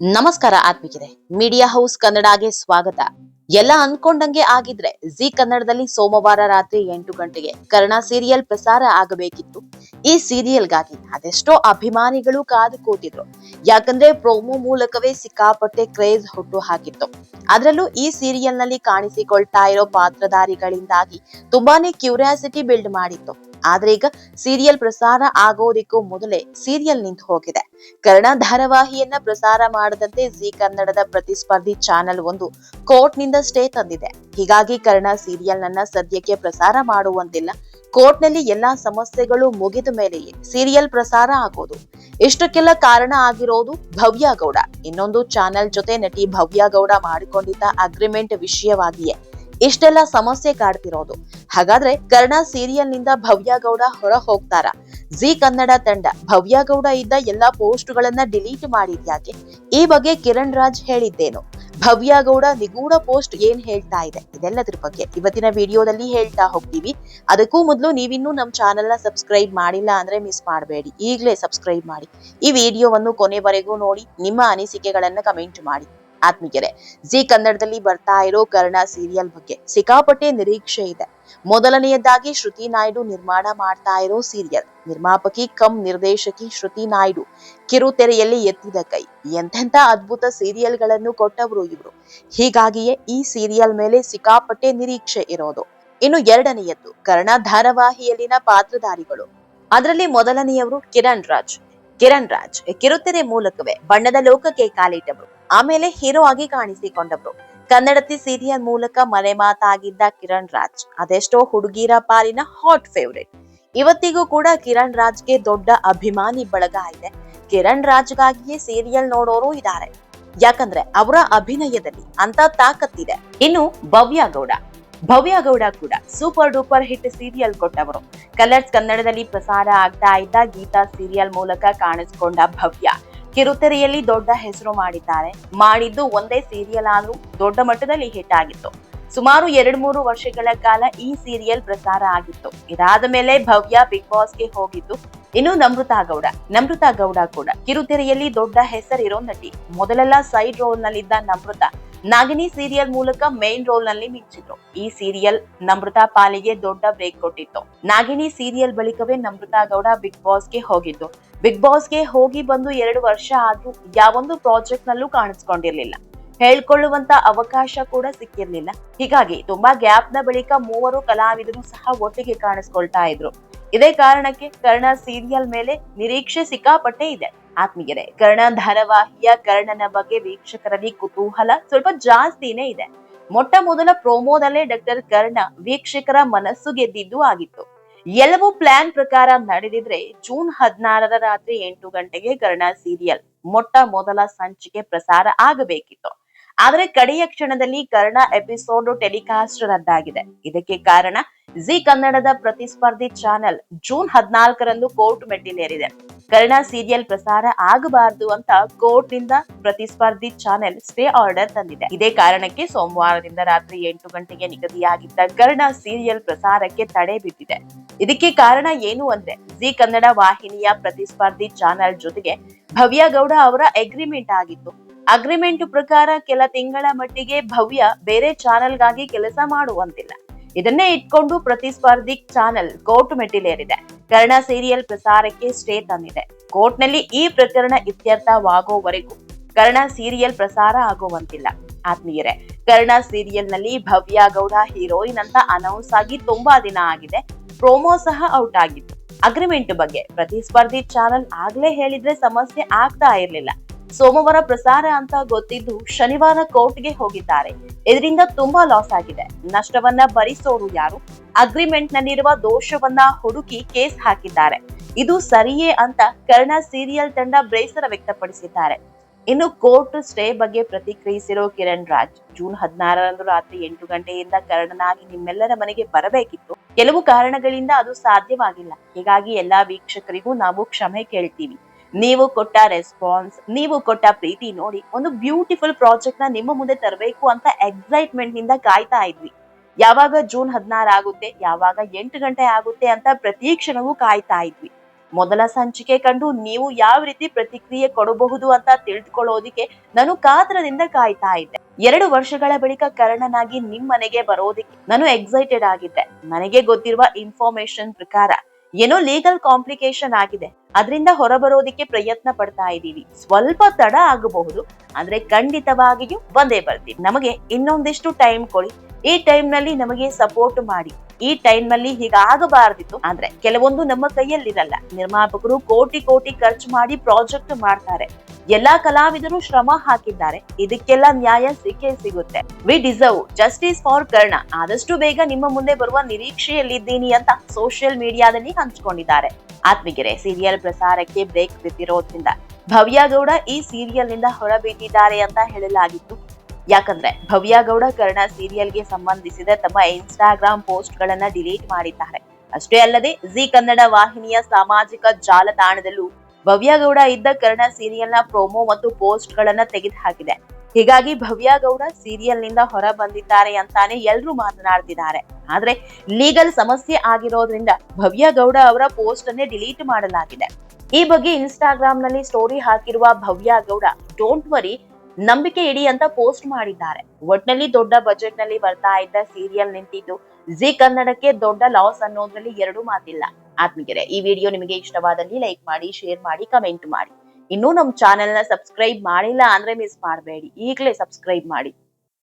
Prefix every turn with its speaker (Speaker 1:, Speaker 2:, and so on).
Speaker 1: ನಮಸ್ಕಾರ ಆತ್ಮಿಕರೆ media house ಕನ್ನಡಗೆ ಸ್ವಾಗತ. ಎಲ್ಲ ಅನ್ಕೊಂಡಂಗೆ ಆಗಿದ್ರೆ ಜಿ ಕನ್ನಡದಲ್ಲಿ ಸೋಮವಾರ ರಾತ್ರಿ ಎಂಟು ಗಂಟೆಗೆ ಕರ್ಣ ಸೀರಿಯಲ್ ಪ್ರಸಾರ ಆಗಬೇಕಿತ್ತು. ಈ ಸೀರಿಯಲ್ಗಾಗಿ ಅದೆಷ್ಟೋ ಅಭಿಮಾನಿಗಳು ಕಾದು ಕೂತಿದ್ರು. ಯಾಕಂದ್ರೆ ಪ್ರೋಮೋ ಮೂಲಕವೇ ಸಿಕ್ಕಾಪಟ್ಟೆ ಕ್ರೇಜ್ ಹುಟ್ಟು ಹಾಕಿತ್ತು. ಅದರಲ್ಲೂ ಈ ಸೀರಿಯಲ್ನಲ್ಲಿ ಕಾಣಿಸಿಕೊಳ್ತಾ ಇರೋ ಪಾತ್ರಧಾರಿಗಳಿಂದಾಗಿ ತುಂಬಾನೇ ಕ್ಯೂರಿಯಾಸಿಟಿ ಬಿಲ್ಡ್ ಮಾಡಿತ್ತು. ಆದ್ರೆ ಈಗ ಸೀರಿಯಲ್ ಪ್ರಸಾರ ಆಗೋದಿಕ್ಕೂ ಮೊದಲೇ ಸೀರಿಯಲ್ ನಿಂತು ಹೋಗಿದೆ. ಕರ್ಣ ಧಾರಾವಾಹಿಯನ್ನ ಪ್ರಸಾರ ಮಾಡದಂತೆ ಜಿ ಕನ್ನಡದ ಪ್ರತಿಸ್ಪರ್ಧಿ ಚಾನೆಲ್ ಒಂದು ಕೋರ್ಟ್ ಸ್ಟೇ ತಂದಿದೆ. ಹೀಗಾಗಿ ಕರ್ಣ ಸೀರಿಯಲ್ ನನ್ನ ಸದ್ಯಕ್ಕೆ ಪ್ರಸಾರ ಮಾಡುವಂತಿಲ್ಲ. ಕೋರ್ಟ್ನಲ್ಲಿ ಎಲ್ಲಾ ಸಮಸ್ಯೆಗಳು ಮುಗಿದ ಮೇಲೆಯೇ ಸೀರಿಯಲ್ ಪ್ರಸಾರ ಆಗೋದು. ಇಷ್ಟಕ್ಕೆಲ್ಲ ಕಾರಣ ಆಗಿರೋದು ಭವ್ಯ ಗೌಡ. ಇನ್ನೊಂದು ಚಾನೆಲ್ ಜೊತೆ ನಟಿ ಭವ್ಯ ಗೌಡ ಮಾಡಿಕೊಂಡಿದ್ದ ಅಗ್ರಿಮೆಂಟ್ ವಿಷಯವಾಗಿಯೇ. ಇಷ್ಟೆಲ್ಲ ಸಮಸ್ಯೆ ಕಾಡ್ತಿರೋದು. ಹಾಗಾದ್ರೆ ಕರ್ಣ ಸೀರಿಯಲ್ನಿಂದ ಭವ್ಯ ಗೌಡ ಹೊರ ಹೋಗ್ತಾರ ಜಿ ಕನ್ನಡ ತಂಡ ಭವ್ಯ ಗೌಡ ಇದ್ದ ಎಲ್ಲಾ ಪೋಸ್ಟ್ ಗಳನ್ನ ಡಿಲೀಟ್ ಮಾಡಿದ್ಯಾಕೆ? ಈ ಬಗ್ಗೆ ಕಿರಣ್ ರಾಜ್ ಹೇಳಿದ್ದೇನು. ಭವ್ಯ ಗೌಡ ನಿಗೂಢ ಪೋಸ್ಟ್ ಏನ್ ಹೇಳ್ತಾ ಇದೆ? ಇದೆಲ್ಲದ್ರ ಬಗ್ಗೆ ಇವತ್ತಿನ ವಿಡಿಯೋದಲ್ಲಿ ಹೇಳ್ತಾ ಹೋಗ್ತೀವಿ. ಅದಕ್ಕೂ ಮೊದಲು ನೀವಿನ್ನೂ ನಮ್ಮ ಚಾನೆಲ್ನ ಸಬ್ಸ್ಕ್ರೈಬ್ ಮಾಡಿಲ್ಲ ಅಂದ್ರೆ ಮಿಸ್ ಮಾಡಬೇಡಿ. ಈಗಲೇ ಸಬ್ಸ್ಕ್ರೈಬ್ ಮಾಡಿ. ಈ ವಿಡಿಯೋವನ್ನು ಕೊನೆವರೆಗೂ ನೋಡಿ, ನಿಮ್ಮ ಅನಿಸಿಕೆಗಳನ್ನ ಕಮೆಂಟ್ ಮಾಡಿ. ಆತ್ಮೀಯರೇ, ಜಿ ಕನ್ನಡದಲ್ಲಿ ಬರ್ತಾ ಇರೋ ಕರ್ಣ ಸೀರಿಯಲ್ ಬಗ್ಗೆ ಸಿಕ್ಕಾಪಟ್ಟೆ ನಿರೀಕ್ಷೆ ಇದೆ. ಮೊದಲನೆಯದಾಗಿ ಶ್ರುತಿ ನಾಯ್ಡು ನಿರ್ಮಾಣ ಮಾಡ್ತಾ ಇರೋ ಸೀರಿಯಲ್ ನಿರ್ಮಾಪಕಿ ಕಮ್ ನಿರ್ದೇಶಕಿ ಶ್ರುತಿ ನಾಯ್ಡು ಕಿರುತೆರೆಯಲ್ಲಿ ಎತ್ತಿದ ಕೈ. ಎಂತೆಂಥ ಅದ್ಭುತ ಸೀರಿಯಲ್ಗಳನ್ನು ಕೊಟ್ಟವರು ಇವರು. ಹೀಗಾಗಿಯೇ ಈ ಸೀರಿಯಲ್ ಮೇಲೆ ಸಿಕ್ಕಾಪಟ್ಟೆ ನಿರೀಕ್ಷೆ ಇರೋದು. ಇನ್ನು ಎರಡನೆಯದ್ದು, ಕರ್ಣ ಧಾರಾವಾಹಿಯಲ್ಲಿನ ಪಾತ್ರಧಾರಿಗಳು. ಅದರಲ್ಲಿ ಮೊದಲನೆಯವರು ಕಿರಣ್ ರಾಜ್. ಕಿರಣ್ ರಾಜ್ ಕಿರುತೆರೆ ಮೂಲಕವೇ ಬಣ್ಣದ ಲೋಕಕ್ಕೆ ಕಾಲಿಟ್ಟವರು. ಆಮೇಲೆ ಹೀರೋ ಆಗಿ ಕಾಣಿಸಿಕೊಂಡವರು. ಕನ್ನಡತಿ ಸೀರಿಯಲ್ ಮೂಲಕ ಮನೆ ಮಾತಾಗಿದ್ದ ಕಿರಣ್ ರಾಜ್. ಅದೆಷ್ಟೋ ಹುಡುಗಿರ ಪಾಲಿನ ಹಾಟ್ ಫೇವ್ರೇಟ್. ಇವತ್ತಿಗೂ ಕೂಡ ಕಿರಣ್ ರಾಜ್ಗೆ ದೊಡ್ಡ ಅಭಿಮಾನಿ ಬಳಗ ಇದೆ ಕಿರಣ್ ರಾಜ್ಗಾಗಿಯೇ ಸೀರಿಯಲ್ ನೋಡೋರು ಇದ್ದಾರೆ ಯಾಕಂದ್ರೆ ಅವರ ಅಭಿನಯದಲ್ಲಿ ಅಂತ ತಾಕತ್ತಿದೆ. ಇನ್ನು ಭವ್ಯ ಗೌಡ. ಭವ್ಯ ಗೌಡ ಕೂಡ ಸೂಪರ್ ಡೂಪರ್ ಹಿಟ್ ಸೀರಿಯಲ್ ಕೊಟ್ಟವರು. ಕಲರ್ಸ್ ಕನ್ನಡದಲ್ಲಿ ಪ್ರಸಾರ ಆಗ್ತಾ ಇದ್ದ ಗೀತಾ ಸೀರಿಯಲ್ ಮೂಲಕ ಕಾಣಿಸಿಕೊಂಡ ಭವ್ಯ. ಕಿರುತೆರೆಯಲ್ಲಿ ದೊಡ್ಡ ಹೆಸರು ಮಾಡಿದ್ದಾರೆ. ಮಾಡಿದ್ದು ಒಂದೇ ಸೀರಿಯಲ್ ಆದರೂ ದೊಡ್ಡ ಮಟ್ಟದಲ್ಲಿ ಹಿಟ್ ಆಗಿತ್ತು. ಸುಮಾರು ಎರಡ್ ಮೂರು ವರ್ಷಗಳ ಕಾಲ ಈ ಸೀರಿಯಲ್ ಪ್ರಸಾರ ಆಗಿತ್ತು. ಇದಾದ ಮೇಲೆ ಭವ್ಯ ಬಿಗ್ ಬಾಸ್ಗೆ ಹೋಗಿದ್ದು ಇನ್ನು ನಮೃತಾ ಗೌಡ. ನಮೃತಾ ಗೌಡ ಕೂಡ ಕಿರುತೆರೆಯಲ್ಲಿ ದೊಡ್ಡ ಹೆಸರಿರೋ ನಟಿ. ಮೊದಲೆಲ್ಲ ಸೈಡ್ ರೋಲ್ ನಲ್ಲಿದ್ದ ನಮೃತಾ ನಾಗಿನಿ ಸೀರಿಯಲ್ ಮೂಲಕ ಮೇನ್ ರೋಲ್ನಲ್ಲಿ ಮಿಂಚಿದ್ರು. ಈ ಸೀರಿಯಲ್ ನಮೃತಾ ಪಾಲಿಗೆ ದೊಡ್ಡ ಬ್ರೇಕ್ ಕೊಟ್ಟಿತ್ತು. ನಾಗಿನಿ ಸೀರಿಯಲ್ ಬಳಿಕವೇ ನಮೃತಾ ಗೌಡ ಬಿಗ್ ಬಾಸ್ಗೆ ಹೋಗಿದ್ದು. ಬಿಗ್ ಬಾಸ್ಗೆ ಹೋಗಿ ಬಂದು ಎರಡು ವರ್ಷ ಆದ್ರೂ ಯಾವೊಂದು ಪ್ರಾಜೆಕ್ಟ್ ನಲ್ಲೂ ಕಾಣಿಸ್ಕೊಂಡಿರ್ಲಿಲ್ಲ. ಹೇಳ್ಕೊಳ್ಳುವಂತ ಅವಕಾಶ ಕೂಡ ಸಿಕ್ಕಿರ್ಲಿಲ್ಲ. ಹೀಗಾಗಿ ತುಂಬಾ ಗ್ಯಾಪ್ನ ಬಳಿಕ ಮೂವರು ಕಲಾವಿದರು ಸಹ ಒಟ್ಟಿಗೆ ಕಾಣಿಸ್ಕೊಳ್ತಾ ಇದ್ರು. ಇದೇ ಕಾರಣಕ್ಕೆ ಕರ್ಣ ಸೀರಿಯಲ್ ಮೇಲೆ ನಿರೀಕ್ಷೆ ಸಿಕ್ಕಾಪಟ್ಟೆ ಇದೆ. ಆತ್ಮೀಯರೇ, ಕರ್ಣ ಧಾರಾವಾಹಿಯ ಕರ್ಣನ ಬಗ್ಗೆ ವೀಕ್ಷಕರಲ್ಲಿ ಕುತೂಹಲ ಸ್ವಲ್ಪ ಜಾಸ್ತಿನೇ ಇದೆ. ಮೊಟ್ಟ ಮೊದಲ ಪ್ರೋಮೋದಲ್ಲೇ ಡಾಕ್ಟರ್ ಕರ್ಣ ವೀಕ್ಷಕರ ಮನಸ್ಸು ಗೆದ್ದಿದ್ದು ಆಗಿತ್ತು. ಎಲ್ಲವೂ ಪ್ಲಾನ್ ಪ್ರಕಾರ ನಡೆದಿದ್ರೆ ಜೂನ್ ಹದಿನಾರರ ರಾತ್ರಿ ಎಂಟು ಗಂಟೆಗೆ ಕರ್ಣ ಸೀರಿಯಲ್ ಮೊಟ್ಟ ಮೊದಲ ಸಂಚಿಕೆ ಪ್ರಸಾರ ಆಗಬೇಕಿತ್ತು. ಆದ್ರೆ ಕಡೆಯ ಕ್ಷಣದಲ್ಲಿ ಕರ್ಣ ಎಪಿಸೋಡ್ ಟೆಲಿಕಾಸ್ಟ್ ರದ್ದಾಗಿದೆ. ಇದಕ್ಕೆ ಕಾರಣ ಜಿ ಕನ್ನಡದ ಪ್ರತಿಸ್ಪರ್ಧಿ ಚಾನೆಲ್ ಜೂನ್ ಹದಿನಾಲ್ಕರಂದು ಕೋರ್ಟ್ ಮೆಟ್ಟಿಲೇರಿದೆ. ಕರ್ಣ ಸೀರಿಯಲ್ ಪ್ರಸಾರ ಆಗಬಾರದು ಅಂತ ಕೋರ್ಟ್ನಿಂದ ಪ್ರತಿಸ್ಪರ್ಧಿ ಚಾನೆಲ್ ಸ್ಟೇ ಆರ್ಡರ್ ತಂದಿದೆ. ಇದೇ ಕಾರಣಕ್ಕೆ ಸೋಮವಾರದಿಂದ ರಾತ್ರಿ ಎಂಟು ಗಂಟೆಗೆ ನಿಗದಿಯಾಗಿದ್ದ ಕರ್ಣ ಸೀರಿಯಲ್ ಪ್ರಸಾರಕ್ಕೆ ತಡೆ ಬಿದ್ದಿದೆ. ಇದಕ್ಕೆ ಕಾರಣ ಏನು ಅಂದ್ರೆ ಜಿ ಕನ್ನಡ ವಾಹಿನಿಯ ಪ್ರತಿಸ್ಪರ್ಧಿ ಚಾನೆಲ್ ಜೊತೆಗೆ ಭವ್ಯ ಗೌಡ ಅವರ ಅಗ್ರಿಮೆಂಟ್ ಆಗಿತ್ತು. ಅಗ್ರಿಮೆಂಟ್ ಪ್ರಕಾರ ಕೆಲ ತಿಂಗಳ ಮಟ್ಟಿಗೆ ಭವ್ಯ ಬೇರೆ ಚಾನೆಲ್ಗಾಗಿ ಕೆಲಸ ಮಾಡುವಂತಿಲ್ಲ. ಇದನ್ನೇ ಇಟ್ಕೊಂಡು ಪ್ರತಿಸ್ಪರ್ಧಿ ಚಾನೆಲ್ ಕೋರ್ಟ್ ಮೆಟ್ಟಿಲೇರಿದೆ. ಕರ್ಣ ಸೀರಿಯಲ್ ಪ್ರಸಾರಕ್ಕೆ ಸ್ಟೇ ತಂದಿದೆ. ಕೋರ್ಟ್ನಲ್ಲಿ ಈ ಪ್ರಕರಣ ಇತ್ಯರ್ಥವಾಗೋವರೆಗೂ ಕರ್ಣ ಸೀರಿಯಲ್ ಪ್ರಸಾರ ಆಗುವಂತಿಲ್ಲ. ಆತ್ಮೀಯರೇ, ಕರ್ಣ ಸೀರಿಯಲ್ನಲ್ಲಿ ಭವ್ಯ ಗೌಡ ಹೀರೋಯಿನ್ ಅಂತ ಅನೌನ್ಸ್ ಆಗಿ ತುಂಬಾ ದಿನ ಆಗಿದೆ. ಪ್ರೋಮೋ ಸಹ ಔಟ್ ಆಗಿತ್ತು. ಅಗ್ರಿಮೆಂಟ್ ಬಗ್ಗೆ ಪ್ರತಿಸ್ಪರ್ಧಿ ಚಾನೆಲ್ ಆಗ್ಲೇ ಹೇಳಿದ್ರೆ ಸಮಸ್ಯೆ ಆಗ್ತಾ ಇರ್ಲಿಲ್ಲ. ಸೋಮವಾರ ಪ್ರಸಾರ ಅಂತ ಗೊತ್ತಿದ್ದು ಶನಿವಾರ ಕೋರ್ಟ್ಗೆ ಹೋಗಿದ್ದಾರೆ. ಇದರಿಂದ ತುಂಬಾ ಲಾಸ್ ಆಗಿದೆ. ನಷ್ಟವನ್ನ ಭರಿಸೋರು ಯಾರು? ಅಗ್ರಿಮೆಂಟ್ ನಲ್ಲಿರುವ ದೋಷವನ್ನ ಹುಡುಕಿ ಕೇಸ್ ಹಾಕಿದ್ದಾರೆ. ಇದು ಸರಿಯೇ ಅಂತ ಕರ್ಣ ಸೀರಿಯಲ್ ತಂಡ ಬೇಸರ ವ್ಯಕ್ತಪಡಿಸಿದ್ದಾರೆ. ಇನ್ನು ಕೋರ್ಟ್ ಸ್ಟೇ ಬಗ್ಗೆ ಪ್ರತಿಕ್ರಿಯಿಸಿರೋ ಕಿರಣ್ ರಾಜ್, ಜೂನ್ ಹದಿನಾರರಂದು ರಾತ್ರಿ ಎಂಟು ಗಂಟೆಯಿಂದ ಕರ್ಣನಾಗಿ ನಿಮ್ಮೆಲ್ಲರ ಮನೆಗೆ ಬರಬೇಕಿತ್ತು. ಕೆಲವು ಕಾರಣಗಳಿಂದ ಅದು ಸಾಧ್ಯವಾಗಿಲ್ಲ. ಹೀಗಾಗಿ ಎಲ್ಲಾ ವೀಕ್ಷಕರಿಗೂ ನಾವು ಕ್ಷಮೆ ಕೇಳ್ತೀವಿ. ನೀವು ಕೊಟ್ಟ ರೆಸ್ಪಾನ್ಸ್ ನೀವು ಕೊಟ್ಟ ಪ್ರೀತಿ ನೋಡಿ ಒಂದು ಬ್ಯೂಟಿಫುಲ್ ಪ್ರಾಜೆಕ್ಟ್ನ ನಿಮ್ಮ ಮುಂದೆ ತರಬೇಕು ಅಂತ ಎಕ್ಸೈಟ್ಮೆಂಟ್ನಿಂದ ಕಾಯ್ತಾ ಇದ್ವಿ. ಯಾವಾಗ ಜೂನ್ ಹದಿನಾರು ಆಗುತ್ತೆ, ಯಾವಾಗ ಎಂಟು ಗಂಟೆ ಆಗುತ್ತೆ ಅಂತ ಪ್ರತಿ ಕ್ಷಣವೂ ಕಾಯ್ತಾ ಇದ್ವಿ. ಮೊದಲ ಸಂಚಿಕೆ ಕಂಡು ನೀವು ಯಾವ ರೀತಿ ಪ್ರತಿಕ್ರಿಯೆ ಕೊಡಬಹುದು ಅಂತ ತಿಳಿದುಕೊಳ್ಳೋದಿಕ್ಕೆ ನಾನು ಕಾತರದಿಂದ ಕಾಯ್ತಾ ಇದ್ದೆ. ಎರಡು ವರ್ಷಗಳ ಬಳಿಕ ಕರ್ಣನಾಗಿ ನಿಮ್ ಮನೆಗೆ ಬರೋದಿಕ್ಕೆ ನಾನು ಎಕ್ಸೈಟೆಡ್ ಆಗಿದ್ದೆ. ನನಗೆ ಗೊತ್ತಿರುವ ಇನ್ಫಾರ್ಮೇಶನ್ ಪ್ರಕಾರ ಏನೋ ಲೀಗಲ್ ಕಾಂಪ್ಲಿಕೇಶನ್ ಆಗಿದೆ. ಅದರಿಂದ ಹೊರಬರೋದಿಕ್ಕೆ ಪ್ರಯತ್ನ ಪಡ್ತಾ ಇದ್ದೀವಿ. ಸ್ವಲ್ಪ ತಡ ಆಗಬಹುದು, ಆದ್ರೆ ಖಂಡಿತವಾಗಿಯೂ ಬಂದೇ ಬರ್ತೀವಿ. ನಮಗೆ ಇನ್ನೊಂದಿಷ್ಟು ಟೈಮ್ ಕೊಡಿ. ಈ ಟೈಮ್ನಲ್ಲಿ ನಮಗೆ ಸಪೋರ್ಟ್ ಮಾಡಿ. ಈ ಟೈಮ್ನಲ್ಲಿ ಹೀಗಾಗಬಾರ್ದಿತ್ತು ಆದ್ರೆ ಕೆಲವೊಂದು ನಮ್ಮ ಕೈಯಲ್ಲಿರಲ್ಲ. ನಿರ್ಮಾಪಕರು ಕೋಟಿ ಕೋಟಿ ಖರ್ಚು ಮಾಡಿ ಪ್ರಾಜೆಕ್ಟ್ ಮಾಡ್ತಾರೆ. ಎಲ್ಲಾ ಕಲಾವಿದರು ಶ್ರಮ ಹಾಕಿದ್ದಾರೆ. ಇದಕ್ಕೆಲ್ಲ ನ್ಯಾಯ ಸಿಕ್ಕೇ ಸಿಗುತ್ತೆ. We deserve justice for Karna ಆದಷ್ಟು ಬೇಗ ನಿಮ್ಮ ಮುಂದೆ ಬರುವ ನಿರೀಕ್ಷೆಯಲ್ಲಿದ್ದೀನಿ ಅಂತ ಸೋಷಿಯಲ್ ಮೀಡಿಯಾದಲ್ಲಿ ಹಂಚಿಕೊಂಡಿದ್ದಾರೆ. ಆತ್ಮಿಗೆರೆ ಸೀರಿಯಲ್ ಪ್ರಸಾರಕ್ಕೆ ಬ್ರೇಕ್ ಬಿದ್ದಿರೋದ್ರಿಂದ. ಭವ್ಯಗೌಡ ಈ ಸೀರಿಯಲ್ನಿಂದ ಹೊರಬಿದ್ದಿದ್ದಾರೆ ಅಂತ ಹೇಳಲಾಗಿತ್ತು. ಯಾಕಂದ್ರೆ ಭವ್ಯಗೌಡ ಕರ್ಣ ಸೀರಿಯಲ್ಗೆ ಸಂಬಂಧಿಸಿದ ತಮ್ಮ ಇನ್ಸ್ಟಾಗ್ರಾಮ್ ಪೋಸ್ಟ್ ಗಳನ್ನ ಡಿಲೀಟ್ ಮಾಡಿದ್ದಾರೆ. ಅಷ್ಟೇ ಅಲ್ಲದೆ ಜಿ ಕನ್ನಡ ವಾಹಿನಿಯ ಸಾಮಾಜಿಕ ಜಾಲತಾಣದಲ್ಲೂ ಭವ್ಯಗೌಡ ಇದ್ದ ಕರ್ಣ ಸೀರಿಯಲ್ನ ಪ್ರೋಮೋ ಮತ್ತು ಪೋಸ್ಟ್ ಗಳನ್ನ ತೆಗೆದು ಹಾಕಿದೆ ಹೀಗಾಗಿ ಭವ್ಯಗೌಡ ಸೀರಿಯಲ್ನಿಂದ ಹೊರ ಬಂದಿದ್ದಾರೆ ಅಂತಾನೆ ಎಲ್ರೂ ಮಾತನಾಡ್ತಿದ್ದಾರೆ. ಆದ್ರೆ ಲೀಗಲ್ ಸಮಸ್ಯೆ ಆಗಿರೋದ್ರಿಂದ ಭವ್ಯ ಗೌಡ ಅವರ ಪೋಸ್ಟ್ ಅನ್ನೇ ಡಿಲೀಟ್ ಮಾಡಲಾಗಿದೆ. ಈ ಬಗ್ಗೆ ಇನ್ಸ್ಟಾಗ್ರಾಮ್ನಲ್ಲಿ ಸ್ಟೋರಿ ಹಾಕಿರುವ ಭವ್ಯ ಗೌಡ ಡೋಂಟ್ ವರಿ ನಂಬಿಕೆ ಇಡಿ ಅಂತ ಪೋಸ್ಟ್ ಮಾಡಿದ್ದಾರೆ. ಒಟ್ನಲ್ಲಿ ದೊಡ್ಡ ಬಜೆಟ್ನಲ್ಲಿ ಬರ್ತಾ ಇದ್ದ ಸೀರಿಯಲ್ ನಿಂತಿದ್ದು ಜಿ ಕನ್ನಡಕ್ಕೆ ದೊಡ್ಡ ಲಾಸ್ ಅನ್ನೋದ್ರಲ್ಲಿ ಎರಡು ಮಾತಿಲ್ಲ. ಆತ್ಮಿಗೆರೆ ಈ ವಿಡಿಯೋ ನಿಮಗೆ ಇಷ್ಟವಾದಲ್ಲಿ ಲೈಕ್ ಮಾಡಿ ಶೇರ್ ಮಾಡಿ ಕಮೆಂಟ್ ಮಾಡಿ. ಇನ್ನೂ ನಮ್ಮ ಚಾನೆಲ್ನ ಸಬ್ಸ್ಕ್ರೈಬ್ ಮಾಡಿಲ್ಲ ಅಂದ್ರೆ ಮಿಸ್ ಮಾಡಬೇಡಿ. ಈಗಲೇ ಸಬ್ಸ್ಕ್ರೈಬ್ ಮಾಡಿ.